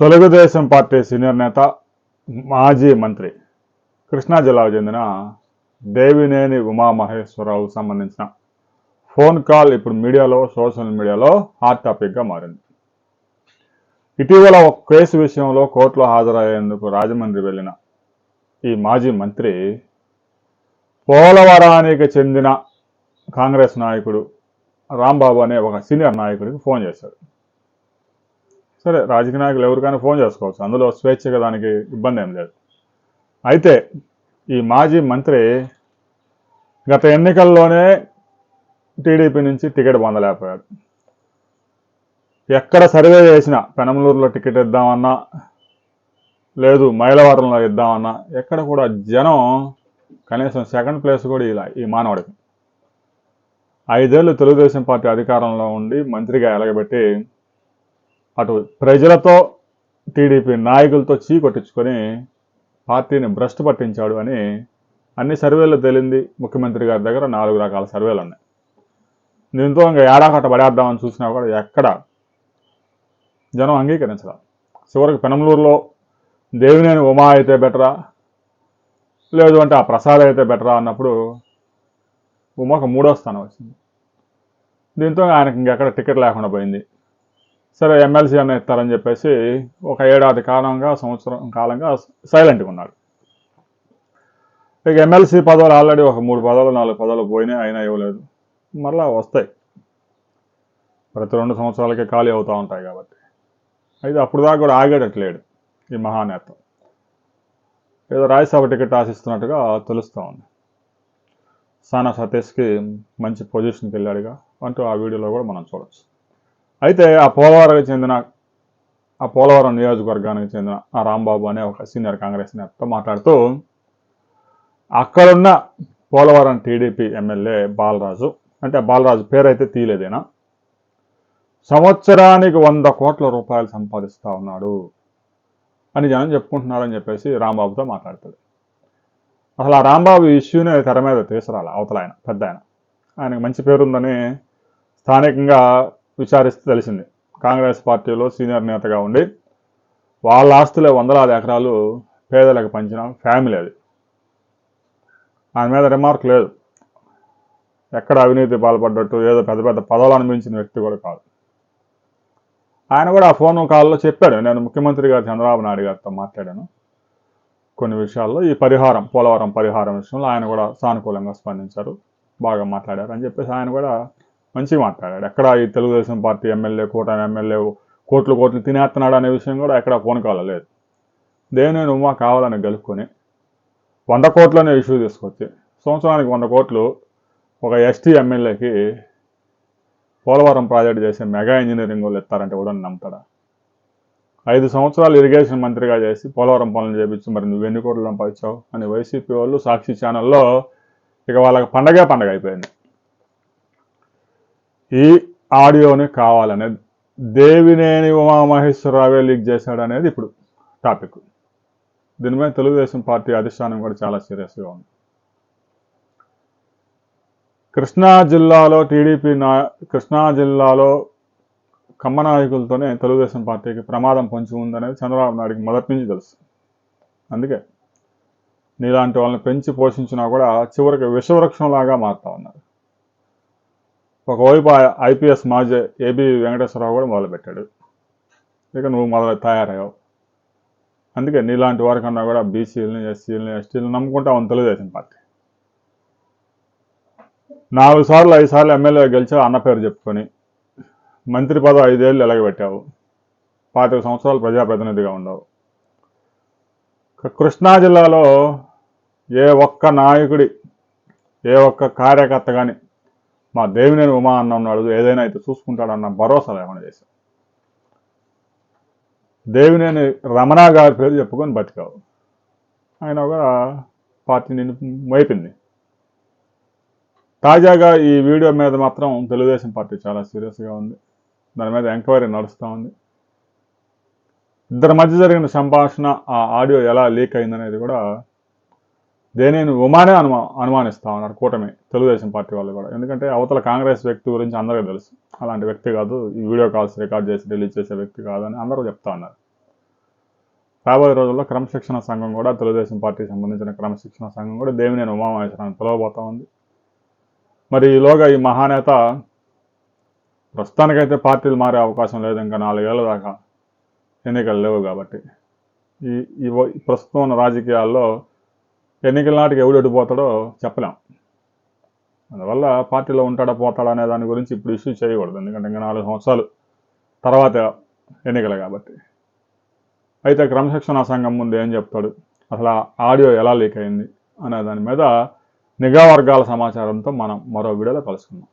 Telugu Desam party senior నేత మాజీ మంత్రి కృష్ణా జిల్లాకు చెందిన దేవినేని ఉమామహేశ్వరరావుకు సంబంధించిన ఫోన్ కాల్ ఇప్పుడు మీడియాలో సోషల్ మీడియాలో హాట్ టాపిక్గా మారింది. ఇటీవల ఒక కేసు విషయంలో కోర్టులో హాజరయ్యేందుకు రాజమండ్రి వెళ్ళిన ఈ మాజీ మంత్రి పోలవరానికి చెందిన కాంగ్రెస్ నాయకుడు రాంబాబు అనే ఒక సీనియర్ నాయకుడికి ఫోన్ చేశాడు. సరే రాజకీయ నాయకులు ఎవరికైనా ఫోన్ చేసుకోవచ్చు. అందులో స్వేచ్ఛగా దానికి ఇబ్బంది ఏం లేదు. అయితే ఈ మాజీ మంత్రి గత ఎన్నికల్లోనే టీడీపీ నుంచి టికెట్ పొందలేకపోయాడు. ఎక్కడ సర్వే చేసినా పెనమలూరులో టికెట్ ఇద్దామన్నా లేదు మైలవరంలో ఇద్దామన్నా ఎక్కడ కూడా జనం కనీసం సెకండ్ ప్లేస్ కూడా ఇలా ఈ మానవుడికి. ఐదేళ్ళు తెలుగుదేశం పార్టీ అధికారంలో ఉండి మంత్రిగా ఎలగబెట్టి అటు ప్రజలతో టీడీపీ నాయకులతో చీ కొట్టించుకొని పార్టీని భ్రష్టు పట్టించాడు అని అన్ని సర్వేలు తేలింది ముఖ్యమంత్రి గారి దగ్గర నాలుగు రకాల సర్వేలు ఉన్నాయి. దీంతో ఇంకా ఏడాకట్ట పడేద్దామని చూసినా కూడా ఎక్కడ జనం అంగీకరించరా చివరికి పెనమలూరులో దేవినేని ఉమా అయితే బెటరా? లేదు అంటే ఆ ప్రసాద్ అయితే బెటరా అన్నప్పుడు ఉమాకు మూడో స్థానం వచ్చింది. దీంతో ఆయనకి ఇంకెక్కడ టికెట్ లేకుండా పోయింది. సరే ఎమ్మెల్సీ అన్న ఇస్తారని చెప్పేసి ఒక ఏడాది కాలంగా సంవత్సరం కాలంగా సైలెంట్గా ఉన్నాడు ఇక ఎమ్మెల్సీ పదవులు ఆల్రెడీ ఒక మూడు పదవులు నాలుగు పదవులు పోయినాయి అయినా ఇవ్వలేదు. మరలా వస్తాయి. ప్రతి రెండు సంవత్సరాలకే ఖాళీ అవుతూ ఉంటాయి కాబట్టి. అయితే అప్పుడు దాకా కూడా ఆగేటట్లేడు ఈ మహానేత. ఏదో రాజ్యసభ టికెట్ ఆశిస్తున్నట్టుగా తెలుస్తూ ఉంది. సానా సతీష్కి మంచి పొజిషన్కి వెళ్ళాడుగా అంటూ ఆ వీడియోలో కూడా మనం చూడవచ్చు అయితే ఆ పోలవరంకి చెందిన ఆ పోలవరం నియోజకవర్గానికి చెందిన ఆ రాంబాబు అనే ఒక సీనియర్ కాంగ్రెస్ నేతతో మాట్లాడుతూ అక్కడున్న పోలవరం టీడీపీ ఎమ్మెల్యే బాలరాజు అంటే ఆ బాలరాజు పేరైతే తీయలేదేనా సంవత్సరానికి వంద కోట్ల రూపాయలు సంపాదిస్తూ ఉన్నాడు అని జనం చెప్పుకుంటున్నారని చెప్పేసి రాంబాబుతో మాట్లాడుతుంది. అసలు ఆ రాంబాబు ఇష్యూని తెర మీద తీసుకురాలి అవతల ఆయన పెద్ద ఆయన. ఆయనకు మంచి పేరుందని స్థానికంగా విచారిస్తే తెలిసింది. కాంగ్రెస్ పార్టీలో సీనియర్ నేతగా ఉండి వాళ్ళ ఆస్తులే వందలాది ఎకరాలు పేదలకు పంచిన ఫ్యామిలీ అది. ఆయన మీద రిమార్క్ లేదు. ఎక్కడ అవినీతి పాల్పడ్డట్టు ఏదో పెద్ద పెద్ద పదవులు అనుభవించిన వ్యక్తి కూడా కాదు. ఆయన కూడా ఆ ఫోన్ కాల్లో చెప్పాడు. నేను ముఖ్యమంత్రి గారు చంద్రబాబు నాయుడు గారితో మాట్లాడాను. కొన్ని విషయాల్లో ఈ పరిహారం పోలవరం పరిహారం విషయంలో ఆయన కూడా సానుకూలంగా స్పందించారు. బాగా మాట్లాడారు అని చెప్పేసి ఆయన కూడా మంచిగా మాట్లాడాడు. ఎక్కడ ఈ తెలుగుదేశం పార్టీ ఎమ్మెల్యే కూటమి ఎమ్మెల్యే కోట్లు కోట్లు తినేస్తున్నాడు అనే విషయం కూడా ఎక్కడ ఫోన్ కాల్ లేదు. దేని ఉమా కావాలని గెలుపుకొని వంద కోట్లనే ఇష్యూ తీసుకొచ్చి సంవత్సరానికి వంద కోట్లు ఒక ఎస్టీ ఎమ్మెల్యేకి పోలవరం ప్రాజెక్ట్ చేసే మెగా ఇంజనీరింగ్ వాళ్ళు ఇస్తారంటే కూడా నమ్ముతాడా? ఐదు సంవత్సరాలు ఇరిగేషన్ మంత్రిగా చేసి పోలవరం పనులు చేపించి మరి నువ్వు ఎన్ని కోట్లు సంపాదించావు అని వైసీపీ వాళ్ళు సాక్షి ఛానల్లో ఇక వాళ్ళకి పండగే పండగ అయిపోయింది. ఈ ఆడియోని కావాలనే దేవినేని ఉమామహేశ్వరరావే లీక్ చేశాడు అనేది ఇప్పుడు టాపిక్. దీని మీద తెలుగుదేశం పార్టీ అధిష్టానం కూడా చాలా సీరియస్గా ఉంది. కృష్ణా జిల్లాలో టీడీపీ నా కృష్ణా జిల్లాలో కమ్మ నాయకులతోనే తెలుగుదేశం పార్టీకి ప్రమాదం పొంచి ఉందనేది చంద్రబాబు నాయుడికి మొదటి నుంచి తెలుసు. అందుకే నీలాంటి వాళ్ళని పెంచి పోషించినా కూడా చివరికి విషవృక్షంలాగా మారుతా ఉన్నారు. ఒకవైపు ఐపీఎస్ మాజీ ఏబి వెంకటేశ్వరరావు కూడా మొదలుపెట్టాడు. ఇక నువ్వు మొదలు తయారయ్యావు. అందుకే నీలాంటి వారికన్నా కూడా బీసీలని ఎస్సీలని ఎస్టీలని నమ్ముకుంటా ఉంది తెలుగుదేశం పార్టీ. నాలుగు సార్లు ఐదు సార్లు ఎమ్మెల్యే గెలిచావు అన్న పేరు చెప్పుకొని మంత్రి పదవి ఐదేళ్ళు ఎలగబెట్టావు. పాతిక సంవత్సరాలు ప్రజాప్రతినిధిగా ఉండవు. కృష్ణా జిల్లాలో ఏ ఒక్క నాయకుడి ఏ ఒక్క కార్యకర్త కానీ మా దేవినేని ఉమా అన్న ఉన్నాడు ఏదైనా అయితే చూసుకుంటాడన్న భరోసా లేకుండా చేశాం దేవినేని రమణ గారి పేరు చెప్పుకొని బతికావు. ఆయన కూడా పార్టీ నిన్ను వైపింది తాజాగా ఈ వీడియో మీద మాత్రం తెలుగుదేశం పార్టీ చాలా సీరియస్గా ఉంది. దాని మీద ఎంక్వైరీ నడుస్తూ ఉంది. ఇద్దరి మధ్య జరిగిన సంభాషణ ఆ ఆడియో ఎలా లీక్ అయిందనేది కూడా దేనిని ఉమానే అనుమా అనుమానిస్తా ఉన్నారు కూటమి తెలుగుదేశం పార్టీ వాళ్ళు కూడా. ఎందుకంటే అవతల కాంగ్రెస్ వ్యక్తి గురించి అందరికీ తెలుసు. అలాంటి వ్యక్తి కాదు ఈ వీడియో కాల్స్ రికార్డ్ చేసి రిలీజ్ చేసే వ్యక్తి కాదు అని అందరూ చెప్తా ఉన్నారు. రాబోయే రోజుల్లో క్రమశిక్షణ సంఘం కూడా తెలుగుదేశం పార్టీకి సంబంధించిన క్రమశిక్షణ సంఘం కూడా దేవినేని ఉమామహేశ్వరాన్ని పిలవబోతా ఉంది మరి ఈలోగా ఈ మహానేత ప్రస్తుతానికైతే పార్టీలు మారే అవకాశం లేదు ఇంకా నాలుగేళ్ళ దాకా ఎన్నికలు లేవు కాబట్టి. ఈ ఈ ప్రస్తుతం ఉన్న రాజకీయాల్లో ఎన్నికల నాటికి ఎవడు పోతాడో చెప్పలేం. అందువల్ల పార్టీలో ఉంటాడా పోతాడా అనే దాని గురించి ఇప్పుడు ఇష్యూ చేయకూడదు. ఎందుకంటే ఇంకా నాలుగు సంవత్సరాలు తర్వాత ఎన్నికలు కాబట్టి. అయితే క్రమశిక్షణ సంఘం ముందు ఏం చెప్తాడు? అసలు ఆడియో ఎలా లీక్ అయింది? అనే దాని మీద నిఘా వర్గాల సమాచారంతో మనం మరో వీడియోలో కలుసుకుందాం.